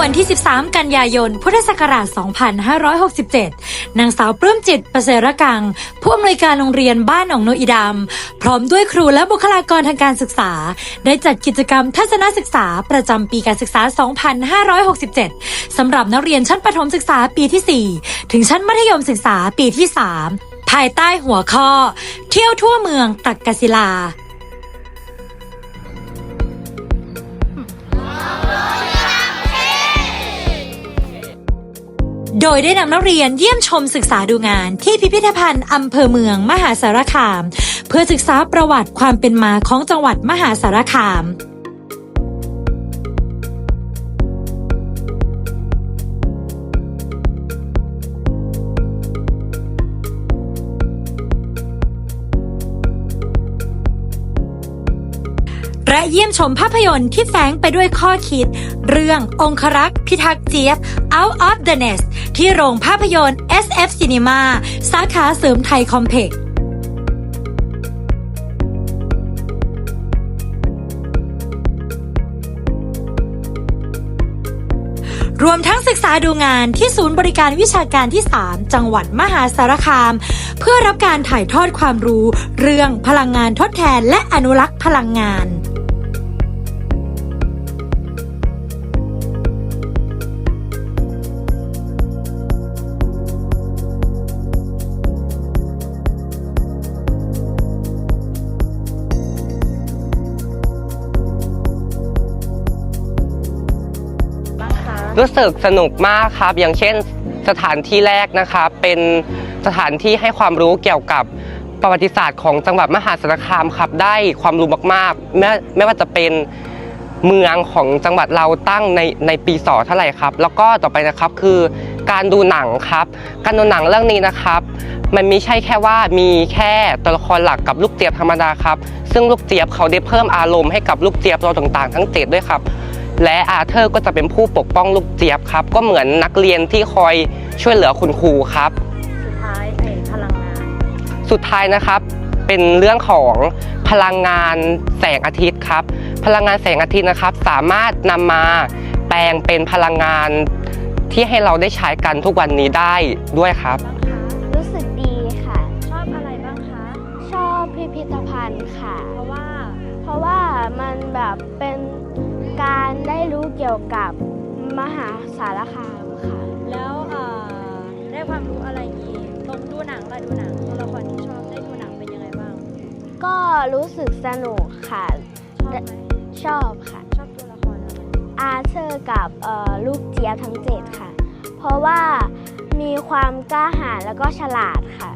วันที่ 13 กันยายน พุทธศักราช 2567 นางสาวปลื้มจิตประเสรกัง ผู้อำนวยการโรงเรียนบ้านหนองโนอีดำ พร้อมด้วยครูและบุคลากรทางการศึกษา ได้จัดกิจกรรมทัศนศึกษาประจำปีการศึกษา 2567 สำหรับนักเรียนชั้นประถมศึกษาปีที่ 4 ถึงชั้นมัธยมศึกษาปีที่ 3 ภายใต้หัวข้อ เที่ยวทั่วเมืองตักกศิลา โดยได้นำนักเรียนเยี่ยมชมศึกษาดูงานที่พิพิธภัณฑ์อำเภอเมืองมหาสารคาม เพื่อศึกษาประวัติความเป็นมาของจังหวัดมหาสารคาม และเยี่ยมชมภาพยนตร์ที่แฝงไปด้วยข้อคิด เรื่ององครักษ์พิทักษ์เจี๊ยบ Out of the Nest ที่โรงภาพยนตร์ SF Cinema สาขาเสริมไทยคอมเพล็กซ์รวมทั้งศึกษาดูงานที่ศูนย์บริการวิชาการที่ 3 จังหวัดมหาสารคาม เพื่อรับการถ่ายทอดความรู้ เรื่องพลังงานทดแทนและอนุรักษ์พลังงาน รู้สึกสนุกมากครับ อย่างเช่นสถานที่แรกนะครับเป็นสถานที่ให้ความรู้เกี่ยวกับประวัติศาสตร์ของจังหวัดมหาสารคามครับ ได้ความรู้มากๆไม่ไม่ว่าจะเป็นเมืองของจังหวัดเราตั้งในในปีศเท่าไหร่ครับ แล้วก็ต่อไปนะครับคือการดูหนังครับ การดูหนังเรื่องนี้นะครับ มันไม่ใช่แค่ว่ามีแค่ตัวละครหลักกับลูกเจี๊ยบธรรมดาครับ ซึ่งลูกเจี๊ยบเขาได้เพิ่มอารมณ์ให้กับลูกเจี๊ยบตัวต่างๆ ทั้งเจ็ดด้วยครับ และอาเธอร์ก็จะเป็นผู้ปกป้องลูกเจี๊ยบครับ ก็เหมือนนักเรียนที่คอยช่วยเหลือคุณครูครับ สุดท้ายไอ้พลังงาน สุดท้ายนะครับ เป็นเรื่องของพลังงานแสงอาทิตย์ครับ พลังงานแสงอาทิตย์นะครับ สามารถนำมาแปลงเป็นพลังงานที่ให้เราได้ใช้กันทุกวันนี้ได้ด้วยครับรู้สึกดีค่ะ ชอบอะไรบ้างคะ ชอบพิพิธภัณฑ์ค่ะ เพราะว่า เพราะว่ามันแบบเป็น การได้รู้เกี่ยวกับมหาสารคามค่ะ แล้วเอ่อได้ความรู้อะไรอีกตรงดูหนังละดูหนังตัวละครที่ชอบได้ดูหนังเป็นยังไงบ้าง ก็รู้สึกสนุกค่ะ ชอบไหมชอบค่ะ ชอบตัวละครอะไรอาเธอร์กับเอ่อลูกเจี๊ยบทั้งเจ็ดค่ะ เพราะว่ามีความกล้าหาญแล้วก็ฉลาดค่ะ